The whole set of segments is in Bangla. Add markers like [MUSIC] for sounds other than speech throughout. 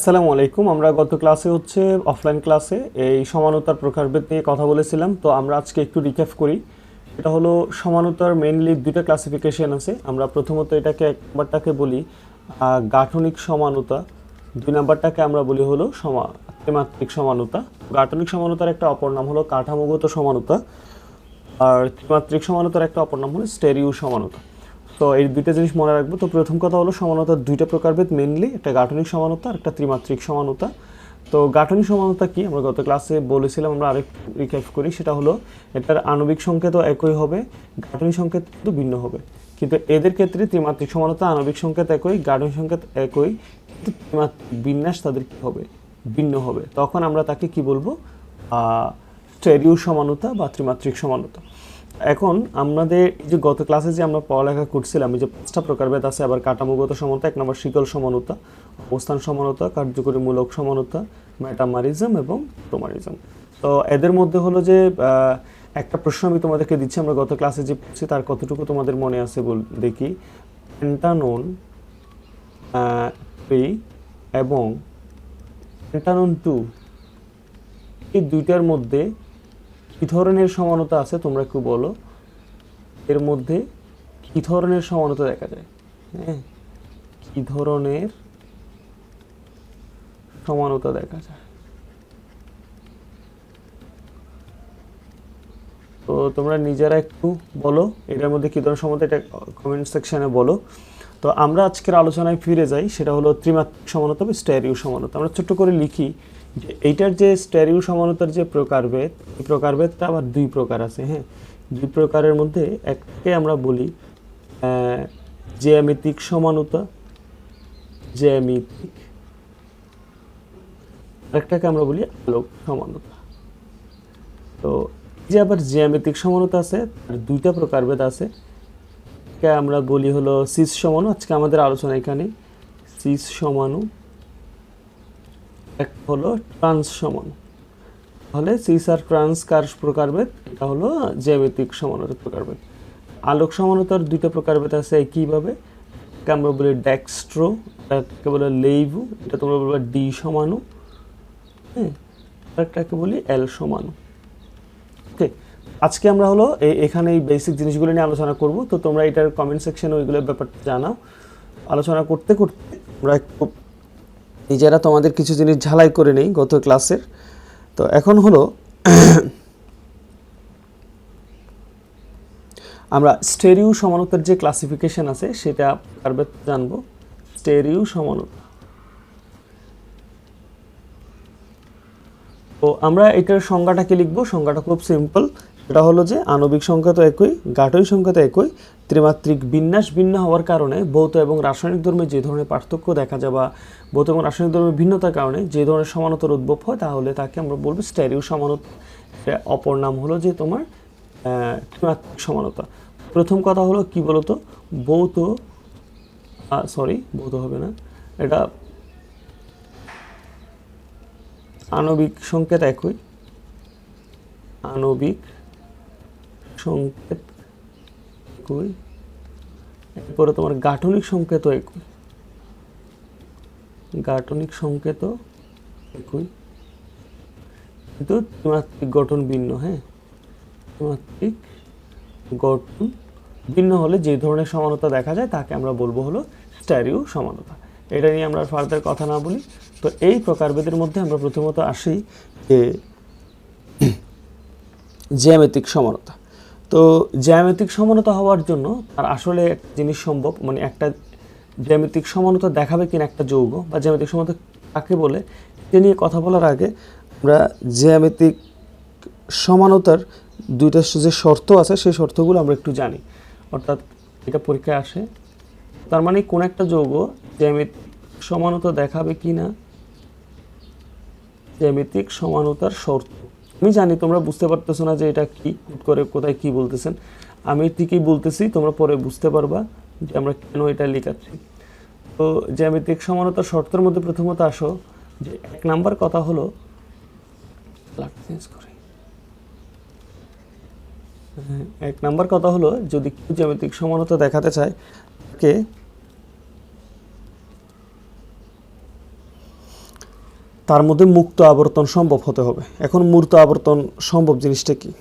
আসসালামু আলাইকুম। আমরা গত ক্লাসে হচ্ছে অফলাইন ক্লাসে এই সমানতার প্রকারভেদ নিয়ে কথা বলেছিলাম। তো আমরা আজকে একটু রিক্যাপ করি। এটা হলো সমানতার মেইনলি দুইটা ক্লাসিফিকেশন আছে। আমরা প্রথমত এটাকে একবারটাকে বলি গাঠনিক সমানতা। দুই নাম্বারটাকে আমরা বলি হলো সমা, ত্রিমাত্রিক সমানতা। গাঠনিক সমানতার একটা অপর নাম হলো কাঠামোগত সমানতা। আর ত্রিমাত্রিক সমানতার একটা অপর নাম হলো স্টেরিও সমানতা। তো এই দুইটা জিনিস মনে রাখব। তো প্রথম কথা হলো সমানতার দুইটা প্রকারভেদ মেনলি একটা গাঠনিক সমানতা আর একটা ত্রিমাত্রিক সমানতা। তো গাঠনিক সমানতা কি? আমরা গত ক্লাসে বলেছিলাম, আমরা আরেক রিক্যাপ করি, সেটা হলো এটার আণবিক সংকেত একই হবে, গাঠনিক সংকেত কিন্তু ভিন্ন হবে। কিন্তু এদের ক্ষেত্রে ত্রিমাত্রিক সমানতা, আণবিক সংকেত একই, গাঠনিক সংকেত একই, কিন্তু ত্রিমাত্রিক বিন্যাস তাদের কি হবে? ভিন্ন হবে। তখন আমরা তাকে কি বলব? স্টেরিও সমানতা বা ত্রিমাত্রিক সমানতা। এখন আমাদের যে গত ক্লাসে যে আমরা পড়ালেখা করছিলাম যে পাঁচটা প্রকারভেদ আছে, আবার কাঠামোগত সমানতা, এক নম্বর শিকল সমানতা, অবস্থান সমানতা, কার্যকরীমূলক সমানতা, মেটামারিজম এবং ক্রোমারিজম তো এদের মধ্যে হলো যে একটা প্রশ্ন আমি তোমাদেরকে দিচ্ছি, আমরা গত ক্লাসে যে পড়ছি, তার কতটুকু তোমাদের মনে আছে বল, দেখি। পেন্টানোন থ্রি এবং পেন্টানোন টু, এই দুইটার মধ্যে কি ধরনের সমানতা আছে তোমরা একটু বলো? এর মধ্যে কি ধরনের সমানতা দেখা যায়? হ্যাঁ কি ধরনের সমানতা দেখা যায়? তো তোমরা নিজেরা একটু বলো, এটার মধ্যে কি ধরনের সমানতা, এটা কমেন্ট সেকশনে বলো। তো আমরা আজকের আলোচনায় ফিরে যাই, সেটা হলো ত্রিমাত্রিক সমানতা বা স্ট্যারিও সমানতা। আমরা ছোট্ট করে লিখি এইটার যে স্ট্যারিও সমানতার যে প্রকারভেদ, এই প্রকারভেদটা আবার দুই প্রকার আছে হ্যাঁ? দুই প্রকারের মধ্যে একটাকে আমরা বলি জ্যামিতিক সমানতা, জ্যামিতিক, আরেকটাকে আমরা বলি আলোক সমানতা। তো যে আবার জ্যামিতিক সমানতা আছে তার দুইটা প্রকারভেদ আছে আমরা বলি হলো সিস সমানু। আজকে আমাদের আলোচনা এখানে সিস সমানু এক হলো ট্রান্স সমানু। তাহলে সিস আর ট্রান্স কার প্রকারভেদ? এটা হলো জ্যামিতিক সমানতার প্রকারভেদ। আলোক সমানতার দুইটা প্রকারভেদ আছে একইভাবে আমরা বলি ডেক্সট্রো এটাকে বলে লেইভু, এটা তোমরা বলবে ডি সমানু। হ্যাঁ আরেকটাকে বলি এল সমানু। ওকে, আজকে আমরা হলো এখানে এই বেসিক জিনিসগুলো নিয়ে আলোচনা করব। তো তোমরা এটার কমেন্ট সেকশনে ওইগুলোর ব্যাপারটা জানাও। আলোচনা করতে করতে আমরা একটু নিজেরা তোমাদের কিছু জিনিস ঝালাই করে নেই গত ক্লাসের। তো এখন হলো, আমরা স্টেরিও সমানতার যে ক্লাসিফিকেশন আছে, সেটা পারবে জানব। স্টেরিও সমানতা। তো আমরা এটার সংজ্ঞাটাকে লিখব, সংজ্ঞাটা খুব সিম্পল সেটা হলো যে আণবিক সংখ্যা তো একই, গাঠনিক সংখ্যা তো একই, ত্রিমাত্রিক বিন্যাস ভিন্ন হওয়ার কারণে ভৌত এবং রাসায়নিক ধর্মে যে ধরনের পার্থক্য দেখা যায় বা ভৌত এবং রাসায়নিক ধর্মের ভিন্নতার কারণে যে ধরনের সমানতার উদ্ভব হয়, তাহলে তাকে আমরা বলব স্টেরিও সমানতা। অপর নাম হলো যে তোমার ত্রিমাত্রিক সমানতা। প্রথম কথা হলো কি বলতো? ভৌত সরি ভৌত হবে না। এটা আণবিক সংকেত একই। আণবিক সংকেত একই এরপরে তোমার গাঠনিক সংকেত একই গাঠনিক সংকেত একই কিন্তু ত্রিমাত্রিক গঠন ভিন্ন হ্যাঁ? ত্রিমাত্রিক গঠন ভিন্ন হলে যে ধরনের সমানতা দেখা যায় তাকে আমরা বলব হলো স্ট্যারিও সমানতা। এটা নিয়ে আমরা ফার্দার কথা না বলি। তো এই প্রকারভেদের মধ্যে আমরা প্রথমত আসি যে, [CLEARS THROAT] জ্যামিতিক সমানতা। তো জ্যামিতিক সমানতা হওয়ার জন্য তার আসলে জিনিস সম্ভব মানে একটা জ্যামিতিক সমানতা দেখাবে কিনা একটা যৌগ, বা জ্যামিতিক সমানতা কাকে বলে, এটা নিয়ে কথা বলার আগে আমরা জ্যামিতিক সমানতার দুইটা যে শর্ত আছে, সেই শর্তগুলো আমরা একটু জানি। অর্থাৎ এটা পরীক্ষায় আসে। তার মানে কোন একটা যৌগ জ্যামিতিক সমানতা দেখাবে কি না জ্যামিতিক সমানতার শর্ত। আমি জানি তোমরা বুঝতে পারতেছো না যে এটা কি করে কোথায় কি বলতেছেন। আমি ঠিকই বলতেছি তোমরা পরে বুঝতে পারবা যে আমরা কেন এটা লেখাচ্ছি। তো জ্যামিতিক সমানতা শর্তের মধ্যে প্রথমত আসো যে এক নাম্বার কথা হলো হ্যাঁ, এক নাম্বার কথা হলো যদি জ্যামিতিক সমানতা দেখাতে চায় তাকে তার মধ্যে মুক্ত আবর্তন সম্ভব হতে হবে। এখন মূর্ত আবর্তন সম্ভব জিনিসটা কি?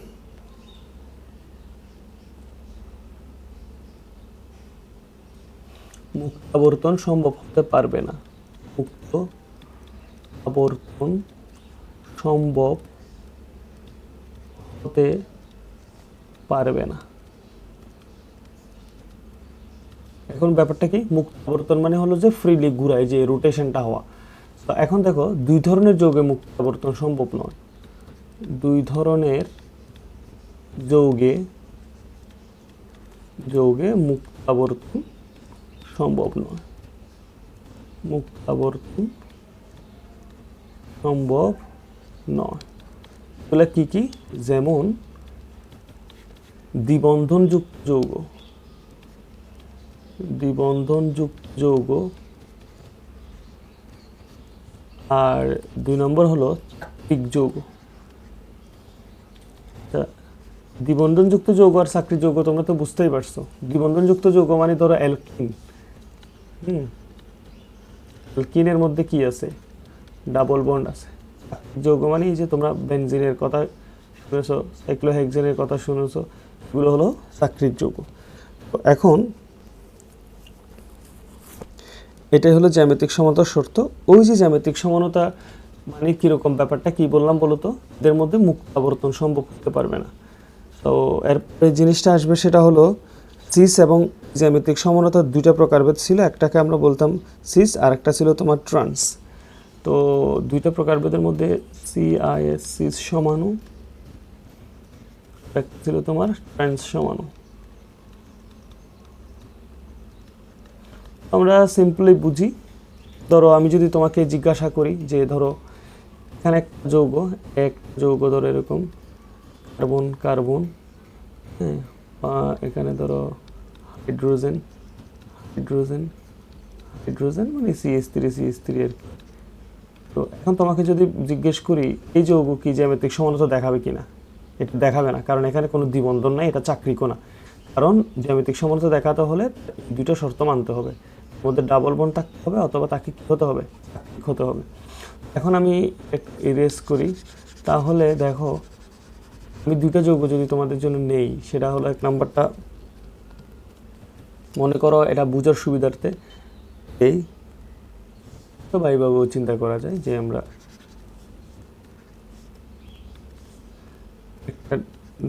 মুক্ত আবর্তন সম্ভব হতে পারবে না। মুক্ত আবর্তন সম্ভব হতে পারবে না। এখন ব্যাপারটা কি? মুক্ত আবর্তন মানে হলো যে ফ্রিলি ঘুরায় যে রোটেশনটা হওয়া। এখন দেখো, দুই ধরনের যৌগে মুক্ত আবর্তন সম্ভব নয়। দুই ধরনের যৌগে যৌগে মুক্ত আবর্তন সম্ভব নয়। মুক্ত আবর্তন সম্ভব নয়। এগুলো কি কি? যেমন, দ্বিবন্ধনযুক্ত যৌগ। দ্বিবন্ধনযুক্ত যৌগ আর দুই নম্বর হলো যৌগ। দ্বিবন্ধনযুক্ত যৌগ আর চাকরিক যৌগ তোমরা তো বুঝতেই পারছ। দ্বিবন্ধনযুক্ত যৌগ মানে ধরো অ্যালকিন। হুম। অ্যালকিনের মধ্যে কি আছে? ডাবল বন্ড আছে। যৌগ মানে যে তোমরা বেনজিনের কথা শুনেছো, সাইক্লোহেক্সেনের কথা শুনেছো, এগুলো হলো চাকরির যৌগ। এখন এটাই হলো জ্যামিতিক সমানতার শর্ত। ওই যে জ্যামিতিক সমানতা মানে কীরকম ব্যাপারটা কি বললাম বলো তো? এদের মধ্যে মুক্ত আবর্তন সম্ভব হতে পারবে না। তো এরপরে জিনিসটা আসবে সেটা হলো সিস এবং জ্যামিতিক সমানতার দুইটা প্রকারভেদ ছিল। একটাকে আমরা বলতাম সিস আর একটা ছিল তোমার ট্রান্স তো দুইটা প্রকারভেদের মধ্যে সি আই এস সিস সমানু একটা ছিল তোমার ট্রান্স সমানু আমরা সিম্পলি বুঝি। ধরো আমি যদি তোমাকে জিজ্ঞাসা করি যে ধরো এখানে এক যৌগ এক যৌগ ধরো এরকম, কার্বন কার্বন হ্যাঁ এখানে ধরো হাইড্রোজেন হাইড্রোজেন হাইড্রোজেন মানে সিএস থ্রি সিএস থ্রি আর কি। তো এখন তোমাকে যদি জিজ্ঞেস করি, এই যৌগ কি জ্যামিতিক সমানতা দেখাবে কি না এটা দেখাবে না, কারণ এখানে কোনো দ্বিবন্ধন নাই, এটা চাকরি কোনা কারণ জ্যামিতিক সমানতা দেখাতে হলে দুটো শর্ত মানতে হবে। মধ্যে ডাবল বন্ড থাকতে হবে অথবা তাকে কি হতে হবে? হতে হবে? এখন আমি ইরেজ করি। তাহলে দেখো, আমি দুইটা যৌগ যদি তোমাদের জন্য নেই, সেটা হলো এক নাম্বারটা মনে করো এটা বুঝার সুবিধার্থে এই। তো ভাইভাবেও চিন্তা করা যায় যে আমরা একটা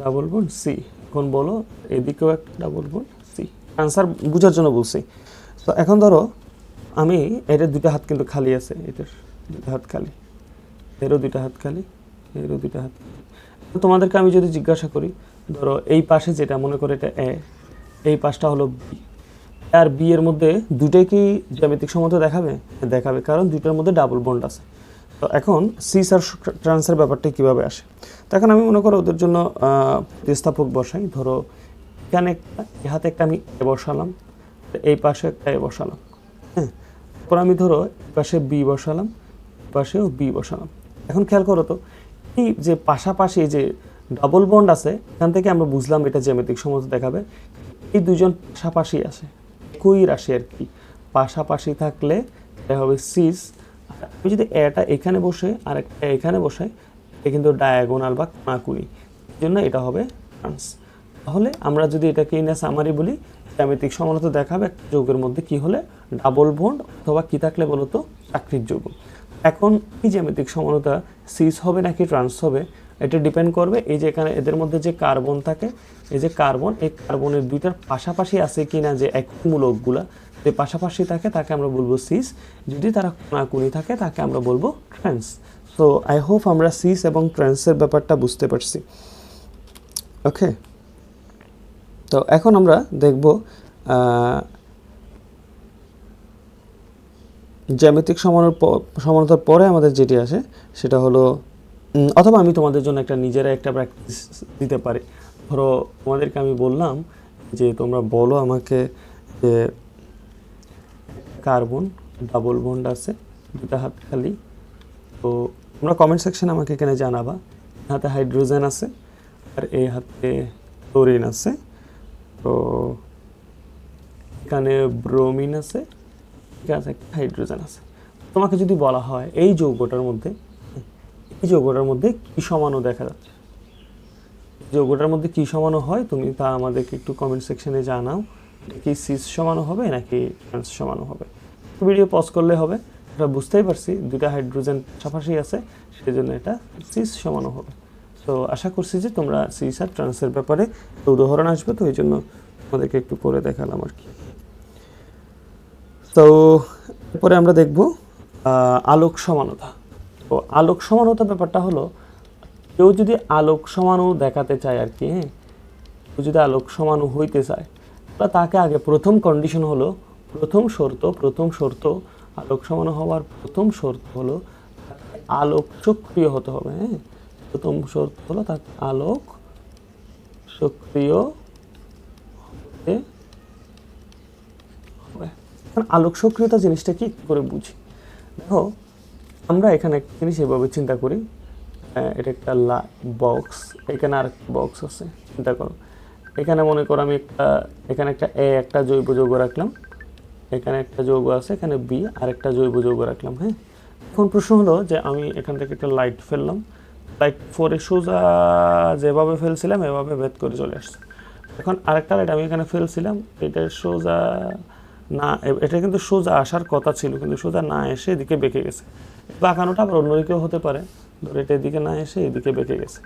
ডাবল বোন সি এখন বলো, এদিকেও একটা ডাবল বোন সি আনসার বোঝার জন্য বলছি। তো এখন ধরো, আমি এটার দুটো হাত কিন্তু খালি আছে এটার দুটো হাত খালি। এরও দুটো হাত খালি, এরও দুটো হাত তোমাদেরকে আমি যদি জিজ্ঞাসা করি, ধরো এই পাশে যেটা, মনে করে এটা এ, এই পাশটা হলো বি। আর বি এর মধ্যে দুটোই কি জ্যামিতিক সমতা দেখাবে? দেখাবে, কারণ দুটোর মধ্যে ডাবল বন্ড আছে। তো এখন সি আর ট্রান্সের ব্যাপারটা কীভাবে আসে? তো এখন আমি মনে করো ওদের জন্য প্রতিস্থাপক বসাই। ধরো, এখানে একটা হাতে একটা আমি এ বসালাম। এই পাশে একটা এ বসালাম। হ্যাঁ তারপর আমি ধরো এই পাশে বি বসালাম পাশেও বি বসালাম। এখন খেয়াল করো তো, এই যে পাশাপাশি যে ডাবল বন্ড আছে, এখান থেকে আমরা বুঝলাম এটা জ্যামিতিক সমতা দেখাবে, এই দুজন পাশাপাশি আসে একই রাশি আর কি। পাশাপাশি থাকলে এটা হবে সিস আমি যদি এটা এখানে বসে, আর একটা এখানে বসাই এটা কিন্তু ডায়াগোনাল বা এই জন্য এটা হবে ট্রান্স তাহলে আমরা যদি এটাকে ইন সামারি বলি জ্যামিতিক সমানতা দেখাবে যৌগের মধ্যে কি হলে? ডাবল বন্ড অথবা কি থাকলে বলতো? চাকরির যৌগ। এখন এই জ্যামিতিক সমানতা সিস হবে নাকি ট্রান্স হবে, এটা ডিপেন্ড করবে এই যে এখানে এদের মধ্যে যে কার্বন থাকে, এই যে কার্বন এই কার্বনের দুইটার পাশাপাশি আছে কি না যে এক মূলকগুলা যে পাশাপাশি থাকে তাকে আমরা বলব সিস যদি তারা কোনাকুনি থাকে তাকে আমরা বলব ট্রান্স তো আই হোপ আমরা সিস এবং ট্রান্সের ব্যাপারটা বুঝতে পারছি। ওকে তো এখন আমরা দেখব জ্যামিতিক সমানোর সমানতার পরে আমাদের যেটি আসে সেটা হলো অথবা আমি তোমাদের জন্য একটা নিজেরা একটা প্র্যাকটিস দিতে পারি। ধরো তোমাদেরকে আমি বললাম যে তোমরা বলো আমাকে যে কার্বন ডাবল বন্ড আছে দুটা হাত খালি। তো তোমরা কমেন্ট সেকশনে আমাকে এখানে জানাবা। হাতে হাইড্রোজেন আছে আর এই হাতে ক্লোরিন আছে। তো এখানে ব্রোমিন আছে, ঠিক আছে? হাইড্রোজেন আছে। তোমাকে যদি বলা হয় এই যৌগটার মধ্যে, এই যৌগটার মধ্যে কি সমানো দেখা যাচ্ছে? যৌগটার মধ্যে কি সমানো হয় তুমি তা আমাদেরকে একটু কমেন্ট সেকশনে জানাও। কি সিস সমানো হবে, নাকি ট্রান্স সমানো হবে? ভিডিও পজ করলে হবে। এটা বুঝতেই পারছি দুটা হাইড্রোজেন পাশাপাশি আছে সেই জন্য এটা সিস সমানো হবে। তো আশা করছি যে তোমরা সিস আর ট্রান্সের ব্যাপারে উদাহরণ আসবে, তো এই জন্য তোমাদেরকে একটু করে দেখালাম আর কি। তো এরপরে আমরা দেখব আলোক সমানতা। তো আলোক সমানতা ব্যাপারটা হলো, কেউ যদি আলোক সমানু দেখাতে চায় আর কি হ্যাঁ? কেউ যদি আলোক সমানু হইতে চায়, তাহলে তাকে আগে প্রথম কন্ডিশন হলো, প্রথম শর্ত প্রথম শর্ত, আলোক সমানু হওয়ার প্রথম শর্ত হলো আলোক সক্রিয় হতে হবে হ্যাঁ? প্রথম শর্ত হলো তার আলোক সক্রিয় আলোক সক্রিয়তা জিনিসটা কি করে বুঝি? দেখো আমরা এখানে একটা জিনিস এভাবে চিন্তা করি। আহ, এটা একটা বক্স এখানে আর একটা বক্স আছে চিন্তা করো। এখানে মনে করো আমি একটা এখানে একটা এ একটা জৈব যৌগ রাখলাম। এখানে একটা যৌগ আছে এখানে বি আর একটা জৈব যৌগ রাখলাম হ্যাঁ? এখন প্রশ্ন হলো যে আমি এখান থেকে একটা লাইট ফেললাম লাইট ফোরে সোজা যেভাবে ফেলছিলাম, এভাবে ভেদ করে চলে আসছে। এখন আরেকটা লাইট আমি এখানে ফেলছিলাম, এটা সোজা না, এটা কিন্তু সোজা আসার কথা ছিল, কিন্তু সোজা না এসে এদিকে বেঁকে গেছে। বাঁকানোটা আবার অন্য দিকেও হতে পারে, ধরো এটা এদিকে না এসে এদিকে বেঁকে গেছে।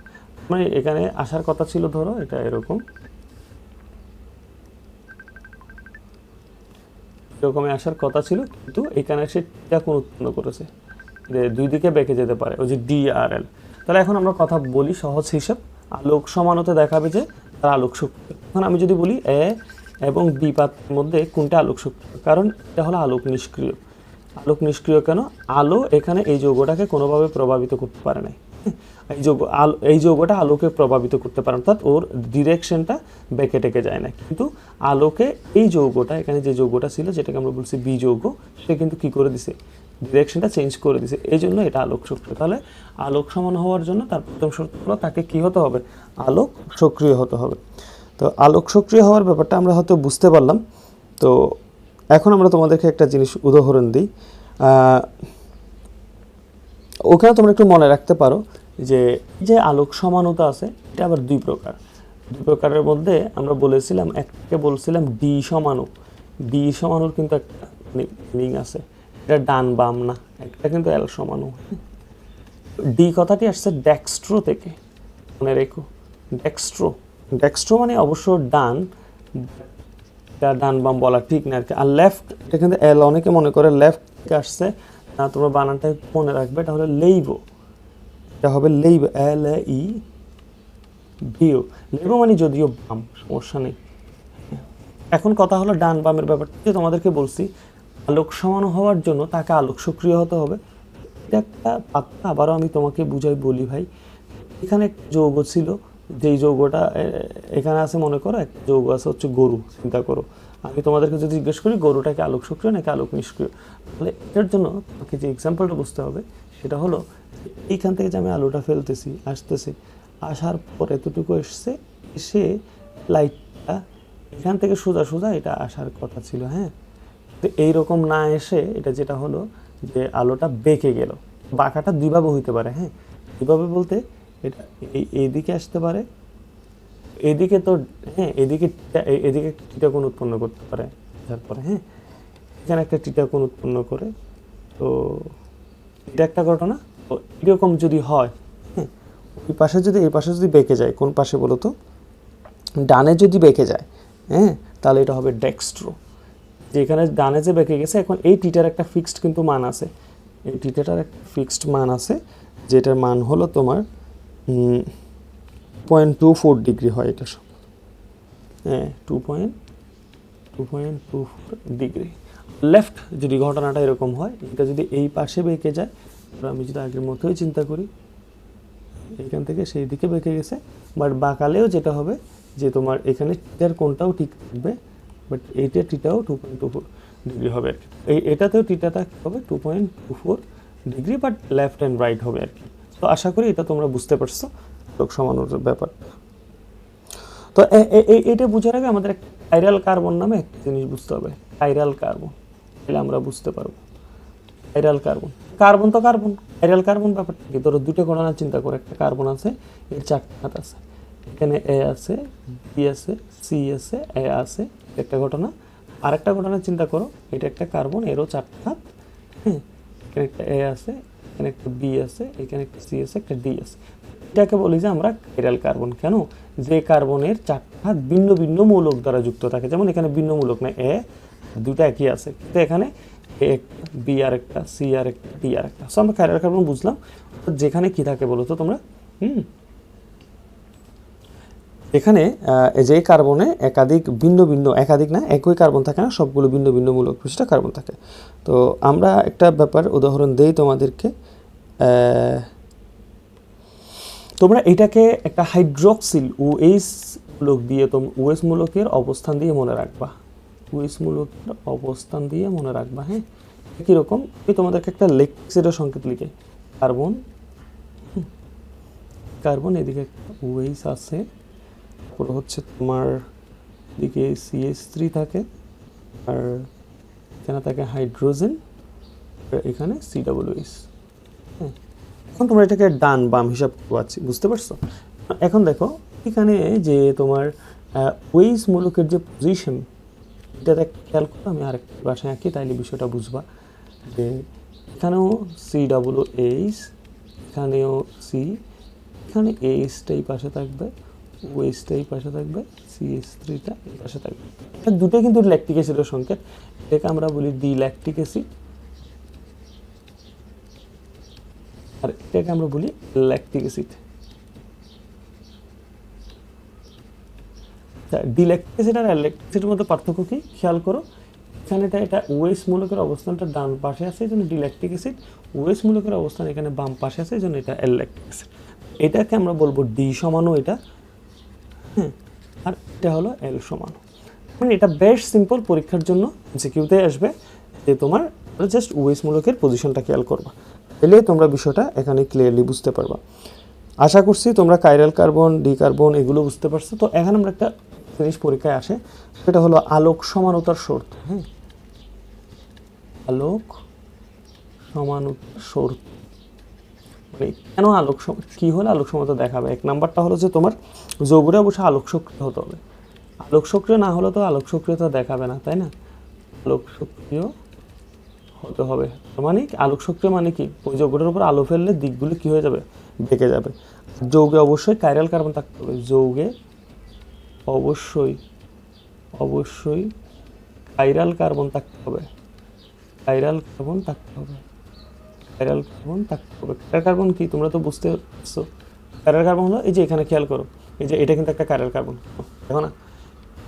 মানে এখানে আসার কথা ছিল, ধরো, এটা এরকম। এরকমই আসার কথা ছিল, কিন্তু এখানে সে টিকা কোণ উৎপন্ন করেছে। দুই দিকে বেঁকে যেতে পারে, ওই যে ডি আর এল তাহলে এখন আমরা কথা বলি সহজ হিসাব। আলোক সমানতে দেখাবে যে তার আলোক শক্তি। এখন আমি যদি বলি এ এবং বি পাত্রের মধ্যে কোনটা আলোক শক্তি? কারণ এটা হলো আলোক নিষ্ক্রিয়। আলোক নিষ্ক্রিয় কেন? আলো এখানে এই যৌগটাকে কোনোভাবে প্রভাবিত করতে পারে নাই। এই যৌগ, আলো, এই যৌগটা আলোকে প্রভাবিত করতে পারে অর্থাৎ ওর ডিরেকশনটা বেঁকে টেকে যায় না। কিন্তু আলোকে এই যৌগটা, এখানে যে যৌগটা ছিল, যেটাকে আমরা বলছি বি যৌগ, সে কিন্তু কি করে দিছে? ডিরেকশনটা চেঞ্জ করে দিছে। এই জন্য এটা আলোক সক্রিয়। তাহলে আলোক সমান হওয়ার জন্য তার প্রথম শর্ত হলো তাকে কি হতে হবে? আলোক সক্রিয় হতে হবে। তো আলোক সক্রিয় হওয়ার ব্যাপারটা আমরা হয়তো বুঝতে পারলাম। তো এখন আমরা তোমাদেরকে একটা জিনিস উদাহরণ দিই। ওখানে তোমরা একটু মনে রাখতে পারো যে যে আলোক সমানতা আছে, এটা আবার দুই প্রকার। দুই প্রকারের মধ্যে আমরা বলেছিলাম, একটাকে বলছিলাম ডি সমানু ডি সমানুর কিন্তু একটা মিনিং আছে। এটা ডান বাম না, একটা কিন্তু এল সমানু ডি কথাটি আসছে ডেক্সট্রো থেকে, মনে রেখো। ডেক্সট্রো ডেক্সট্রো মানে অবশ্য ডান ডান বাম বলা ঠিক না আর কি। আর লেফট এটা কিন্তু এল অনেকে মনে করে লেফট আসছে, না, তোমরা বানানটা মনে রাখবে, এটা হলো লেইবো। এটা হবে লেইবো এল ই বিও লেইবো মানে যদিও বাম, সমস্যা নেই। এখন কথা হলো ডান বামের ব্যাপারটা, তোমাদেরকে বলছি আলোক সমান হওয়ার জন্য তাকে আলোক সক্রিয় হতে হবে। একটা পাত্তা আবারও আমি তোমাকে বুঝাই বলি ভাই। এখানে একটা যৌগ ছিল, যেই যৌগটা এখানে আছে মনে করো, একটা যৌগ আছে হচ্ছে গরু, চিন্তা করো। আমি তোমাদেরকে যদি জিজ্ঞেস করি, গরুটাকে আলোক সক্রিয় নাকি আলোক নিষ্ক্রিয় তাহলে এটার জন্য তোমাকে যে এক্সাম্পলটা বুঝতে হবে, সেটা হলো এইখান থেকে যে আমি আলোটা ফেলতেছি, আসতেছি, আসার পর এতটুকু এসছে, এসে লাইটটা এখান থেকে সোজা সোজা এটা আসার কথা ছিল হ্যাঁ? তো এইরকম না এসে এটা যেটা হলো যে আলোটা বেঁকে গেল। বাঁকাটা দুইভাবে হইতে পারে হ্যাঁ? দুইভাবে বলতে এটা এই, এইদিকে আসতে পারে, এদিকে তো হ্যাঁ এদিকে এদিকে একটা টিটাকোণ উৎপন্ন করতে পারে তারপরে হ্যাঁ এখানে একটা টিটাকোণ উৎপন্ন করে, তো এটা একটা ঘটনা, তো এরকম যদি হয় হ্যাঁ ওই পাশে যদি, এই পাশে যদি বেঁকে যায়, কোন পাশে বলো তো ডানে যদি বেঁকে যায় হ্যাঁ তাহলে এটা হবে ডেক্সট্রো যেখানে ডানে যে বেঁকে গেছে, এখন এই টিটার একটা ফিক্সড কিন্তু মান আছে। এই টিটাটার একটা ফিক্সড মান আছে, যেটার মান হলো তোমার পয়েন্ট টু ফোর ডিগ্রি হয় এটা সব হ্যাঁ two point two point two four degree left যদি ঘটনাটা এরকম হয়, এটা যদি এই পাশে বেঁকে যায় আমি যদি আগের মতোই চিন্তা করি, এখান থেকে সেই দিকে বেঁকে গেছে বাট বাঁকালেও যেটা হবে যে তোমার এখানে টিটার কোনটাও ঠিক থাকবে বাট এইটা টিটাও two point two four degree হবে আর কি। এই এটাতেও টিটাটা কি হবে two point two four degree but left and right হবে আর কি। তো আশা করি এটা তোমরা বুঝতে পারছ, লোক সমানোর ব্যাপার। তো এটা বোঝার আগে আমাদের কাইরাল কার্বন নামে একটা জিনিস বুঝতে হবে। কাইরাল কার্বন তাহলে আমরা বুঝতে পারব। ভাইরাল কার্বন কার্বন তো কার্বন ভাইরাল কার্বন ব্যাপারটা কি? ধরো দুটো ঘটনা চিন্তা করে। একটা কার্বন আছে, এর চারটে হাত আছে। এখানে এ আছে বি আছে সি আছে এ আছে একটা ঘটনা। আরেকটা ঘটনা চিন্তা করো, এটা একটা কার্বন এরও চারটে হাত হ্যাঁ? এখানে একটা এ আছে, এখানে একটা বি আছে, এখানে একটা সি আছে, একটা ডি আছে। এটাকে বলি যে আমরা ভাইরাল কার্বন কেন? যে কার্বনের চারটে ভিন্ন ভিন্ন মৌলক দ্বারা যুক্ত থাকে। যেমন এখানে ভিন্ন মূলক না এ দুটো একই আছে। কিন্তু এখানে এ একটা বি আর একটা সি আর একটা ডি আর একটা সো আমরা ভাইরাল কার্বন বুঝলাম। যেখানে কি থাকে বলো তো তোমরা? হুম? এখানে যে কার্বনে একাধিক ভিন্ন ভিন্ন, একাধিক না, একই কার্বন থাকে না, সবগুলো ভিন্ন ভিন্ন মূলক বিশিষ্ট কার্বন থাকে। তো আমরা একটা ব্যাপার উদাহরণ দেই তোমাদেরকে তোমরা এটাকে একটা হাইড্রক্সিল ওএইচ মূলক দিয়ে তোম ওএস মূলকের অবস্থান দিয়ে মনে রাখবা। ওএস মূলকের অবস্থান দিয়ে মনে রাখবা হ্যাঁ? কীরকম আমি তোমাদেরকে একটা লেক্সের সংকেত লিখে, কার্বন কার্বন এদিকে ওএইচ আছে তারপর হচ্ছে তোমার দিকে সিএস থ্রি থাকে, আর এখানে থাকে হাইড্রোজেন এখানে সি ডাবল হ্যাঁ এখন তোমরা এটাকে ডান বাম হিসাব পাচ্ছি, বুঝতে পারছ? এখন দেখো, এখানে যে তোমার ওইস মূলকের যে পজিশন এটা দেখ, খেয়াল করো আমি আরেকটা বাসায় আঁকি, তাইলে বিষয়টা বুঝবা। যে এখানেও সি ডাবল এইচ এখানেও সি এখানে এইচটাই পাশে থাকবে। ওয়েসটাই পাশে থাকবে সিএস এই পাশে থাকবে। দুটোই কিন্তু ল্যাকটিক অ্যাসিডের সংকেত। এটাকে আমরা বলি ডি ল্যাকটিক অ্যাসিড আর এটাকে আমরা বলি ল্যাকটিক অ্যাসিড ডিল্যাকটিক আর অ্যাসিডের মধ্যে পার্থক্য কি? খেয়াল করো, এখানে এটা এটা ওয়েস মূলকের অবস্থানটা ডান পাশে আছে, এই জন্য ডিল্যাকটিক অ্যাসিড ওয়েস মূলকের অবস্থান এখানে বাম পাশে আছে, এই জন্য এটা অ্যাসিড এটাকে আমরা বলব ডি সমানও এটা। আর এটা হলো এল সমান। মানে এটা বেশ সিম্পল পরীক্ষার জন্য যে কিউতে আসবে যে তোমার জাস্ট ওয়েস মূলকের পজিশনটা খেয়াল করবা। তাহলে তোমরা বিষয়টা এখানে ক্লিয়ারলি বুঝতে পারবা। আশা করছি তোমরা কাইরাল কার্বন ডি কার্বন এগুলো বুঝতে পারছ। তো এখানে আমরা একটা জিনিস পরীক্ষায় আসে, সেটা হলো আলোক সমানতার শর্ত। হ্যাঁ আলোক সমানতার শর্ত। মানে কেন আলোক কী হলে আলোক সমতা দেখাবে? এক নাম্বারটা হলো যে তোমার যৌবরে অবশ্যই আলোক সক্রিয় হতে হবে। আলোক সক্রিয় না হলে তো আলোক সক্রিয়তা দেখাবে না, তাই না? আলোক সক্রিয় হতে হবে। মানে? আলোক সক্রিয় মানে কি? ওই যৌগটার উপর আলো ফেললে দিকগুলো কি হয়ে যাবে? বেঁকে যাবে। যৌগে অবশ্যই কাইরাল কার্বন থাকতে হবে। যৌগে অবশ্যই অবশ্যই কাইরাল কার্বন থাকতে হবে। কাইরাল কার্বন থাকতে হবে। প্যারাল কার্বন থাকতে প্যারাল কার্বন কি? তোমরা তো বুঝতে পারছ। প্যারাল কার্বন হলো এই যে এখানে খেয়াল করো। এই যে এটা কিন্তু একটা প্যারাল কার্বন দেখো না?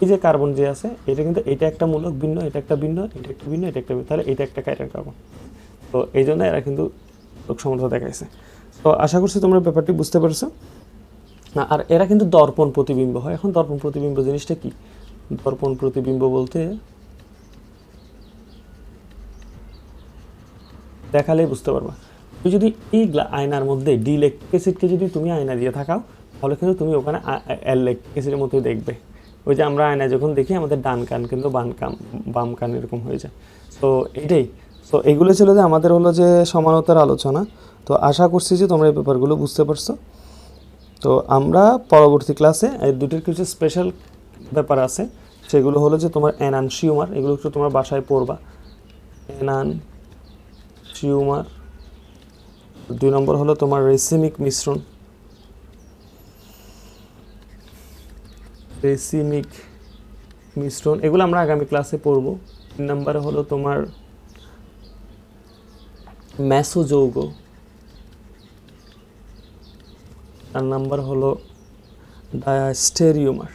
এই যে কার্বন যে আছে, এটা কিন্তু এটা একটা মূলক ভিন্ন, এটা একটা ভিন্ন, এটা একটা ভিন্ন, এটা একটা ভিন্ন। তাহলে এটা একটা কাইরাল কার্বন তো এই জন্য এরা কিন্তু সমতা দেখাইছে। তো আশা করছি তোমরা ব্যাপারটি বুঝতে পারছ। না, আর এরা কিন্তু দর্পণ প্রতিবিম্ব হয়। এখন দর্পণ প্রতিবিম্ব জিনিসটা কি? দর্পণ প্রতিবিম্ব বলতে দেখালেই বুঝতে পারবা। তুমি যদি এই আয়নার মধ্যে ডি ল্যাকটিক অ্যাসিডকে যদি তুমি আয়না দিয়ে থাকাও, তাহলে কিন্তু তুমি ওখানে এল ল্যাকটিক অ্যাসিডের মতোই দেখবে। ওই যে আমরা আয়না যখন দেখি, আমাদের ডান কান কিন্তু বান কান বাম কান এরকম হয়ে যায়। তো এটাই। তো এগুলো ছিল যে আমাদের হলো যে সমানতার আলোচনা। তো আশা করছি যে তোমরা এই ব্যাপারগুলো বুঝতে পারছ। তো আমরা পরবর্তী ক্লাসে এই দুটির কিছু স্পেশাল ব্যাপার আছে। সেগুলো হলো যে তোমার অ্যানান শিউমার এগুলো একটু তোমার বাসায় পড়বা। Enantiomer. দুই নম্বর হলো তোমার রেসিমিক মিশ্রণ। রেসিমিক মিশ্রণ, এগুলো আমরা আগামী ক্লাসে পড়ব। তিন নম্বরে হলো তোমার ম্যাসোযৌগ চার নাম্বার হলো ডায়াস্টেরিওমার।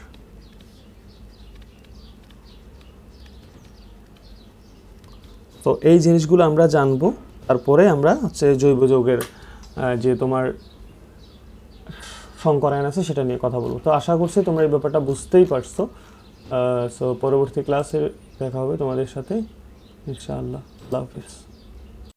তো এই জিনিসগুলো আমরা জানব। তারপরে আমরা হচ্ছে জৈব যৌগের যে তোমার সংকরায়ন আছে সেটা নিয়ে কথা বলব। তো আশা করছি তোমরা এই ব্যাপারটা বুঝতেই পারছ। সো পরবর্তী ক্লাসে দেখা হবে তোমাদের সাথে। ইনশাআল্লাহ। আল্লাহ হাফিজ।